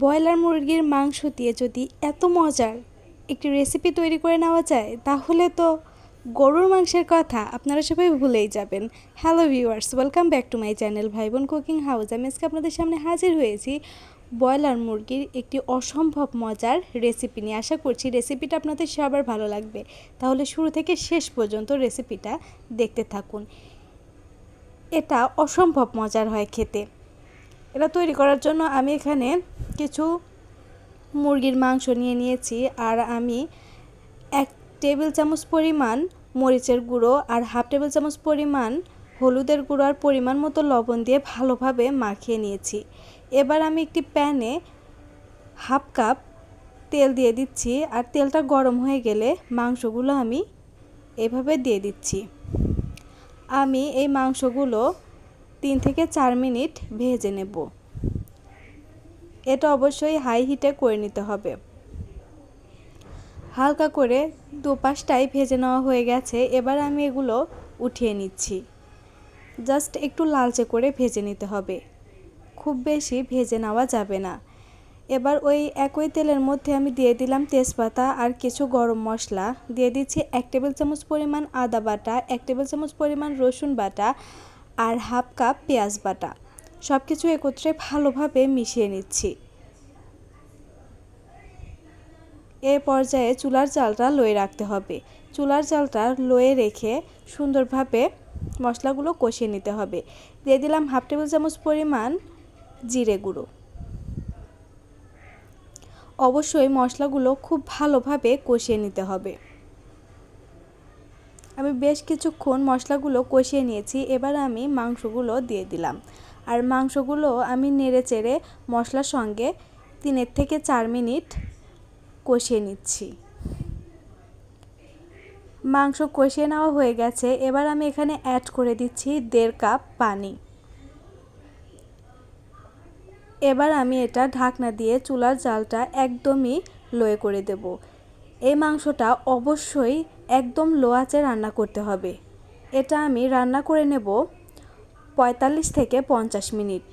Broiler মুরগির মাংস দিয়ে যদি এত মজার একটি রেসিপি তৈরি করে নেওয়া যায়, তাহলে তো গরুর মাংসের কথা আপনারা সবাই ভুলেই যাবেন। Hello viewers welcome back to my channel ভাই বোন কুকিং হাউস আমি আজকে আপনাদের সামনে হাজির হয়েছি ব্রয়লার মুরগির একটি অসম্ভব মজার রেসিপি নিয়ে। আশা করছি রেসিপিটা আপনাদের সবার ভালো লাগবে। তাহলে শুরু থেকে শেষ পর্যন্ত রেসিপিটা দেখতে থাকুন। এটা অসম্ভব মজার হয় খেতে। এটা তৈরি করার জন্য আমি এখানে কিছু মুরগির মাংস নিয়ে নিয়েছি আর আমি এক টেবিল চামচ পরিমাণ মরিচের গুঁড়ো আর হাফ টেবিল চামচ পরিমাণ হলুদের গুঁড়ো আর পরিমাণ মতো লবণ দিয়ে ভালোভাবে মাখিয়ে নিয়েছি। এবার আমি একটি প্যানে হাফ কাপ তেল দিয়ে দিচ্ছি আর তেলটা গরম হয়ে গেলে মাংসগুলো আমি এভাবে দিয়ে দিচ্ছি। আমি এই মাংসগুলো তিন থেকে চার মিনিট ভেজে নেব। এটা অবশ্যই হাই হিটে করে নিতে হবে। হালকা করে দুপাশটাই ভেজে নেওয়া হয়ে গেছে, এবার আমি এগুলো উঠিয়ে নিচ্ছি। জাস্ট একটু লালচে করে ভেজে নিতে হবে। খুব বেশি ভেজে নেওয়া যাবে না। এবার ওই একই তেলের মধ্যে আমি দিয়ে দিলাম তেজপাতা আর কিছু গরম মশলা। দিয়ে দিচ্ছি এক টেবিল চামচ পরিমাণ আদা বাটা, এক টেবিল চামচ পরিমাণ রসুন বাটা আর হাফ কাপ পেঁয়াজ বাটা। সব কিছু একত্রে ভালোভাবে মিশিয়ে নিচ্ছি। এ পর্যায়ে চুলার চালটা লয়ে রাখতে হবে। চুলার চালটা লয়ে রেখে সুন্দরভাবে মশলাগুলো কষিয়ে নিতে হবে। দিয়ে দিলাম হাফ টেবিল চামচ পরিমাণ জিরে গুঁড়ো। অবশ্যই মশলাগুলো খুব ভালোভাবে কষিয়ে নিতে হবে। আমি বেশ কিছুক্ষণ মশলাগুলো কষিয়ে নিয়েছি। এবার আমি মাংসগুলো দিয়ে দিলাম। আর মাংসগুলো আমি নেড়ে চেড়ে মশলার সঙ্গে তিনের থেকে চার মিনিট কষিয়ে নিচ্ছি। মাংস কষিয়ে নেওয়া হয়ে গেছে। এবার আমি এখানে অ্যাড করে দিচ্ছি দেড় কাপ পানি। এবার আমি এটা ঢাকনা দিয়ে চুলার জালটা একদমই লোয়ে করে দেব। এই মাংসটা অবশ্যই একদম লো আঁচে রান্না করতে হবে। এটা আমি রান্না করে নেব পঁয়তাল্লিশ থেকে পঞ্চাশ মিনিট।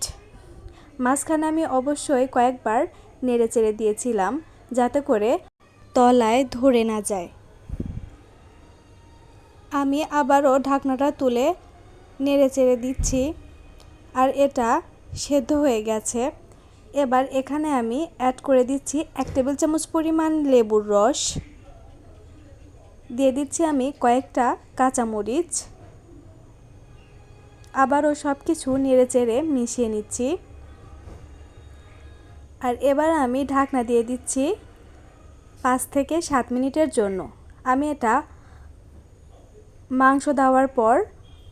মাঝখানে আমি অবশ্যই কয়েকবার নেড়ে চেড়ে দিয়েছিলাম যাতে করে তলায় ধরে না যায়। আমি আবারও ঢাকনাটা তুলে নেড়ে চেড়ে দিচ্ছি আর এটা সেদ্ধ হয়ে গেছে। এবার এখানে আমি অ্যাড করে দিচ্ছি এক টেবিল চামচ পরিমাণ লেবুর রস। দিয়ে দিচ্ছি আমি কয়েকটা কাঁচামরিচ। আবারও সব কিছু নেড়ে চেড়ে মিশিয়ে নিচ্ছি। আর এবার আমি ঢাকনা দিয়ে দিচ্ছি পাঁচ থেকে সাত মিনিটের জন্য। আমি এটা মাংস দেওয়ার পর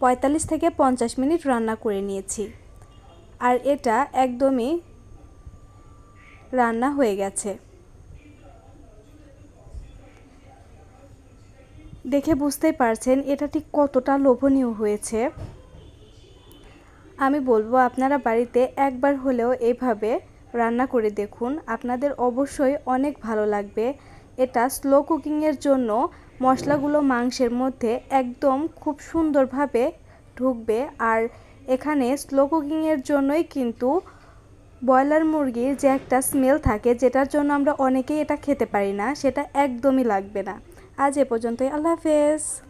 পঁয়তাল্লিশ থেকে পঞ্চাশ মিনিট রান্না করে নিয়েছি। আর এটা একদমই রান্না হয়ে গেছে। দেখে বুঝতেই পারছেন এটা ঠিক কতটা লোভনীয় হয়েছে। আমি বলব আপনারা বাড়িতে একবার হলেও এইভাবে রান্না করে দেখুন। আপনাদের অবশ্যই অনেক ভালো লাগবে। এটা স্লো কুকিংয়ের জন্য মশলাগুলো মাংসের মধ্যে একদম খুব সুন্দরভাবে ঢুকবে। আর এখানে স্লো কুকিংয়ের জন্যই কিন্তু ব্রয়লার মুরগির যে একটা স্মেল থাকে, যেটার জন্য আমরা অনেকেই এটা খেতে পারি না, সেটা একদমই লাগবে না। আজ এ পর্যন্তই। আল্লাহ হাফেজ।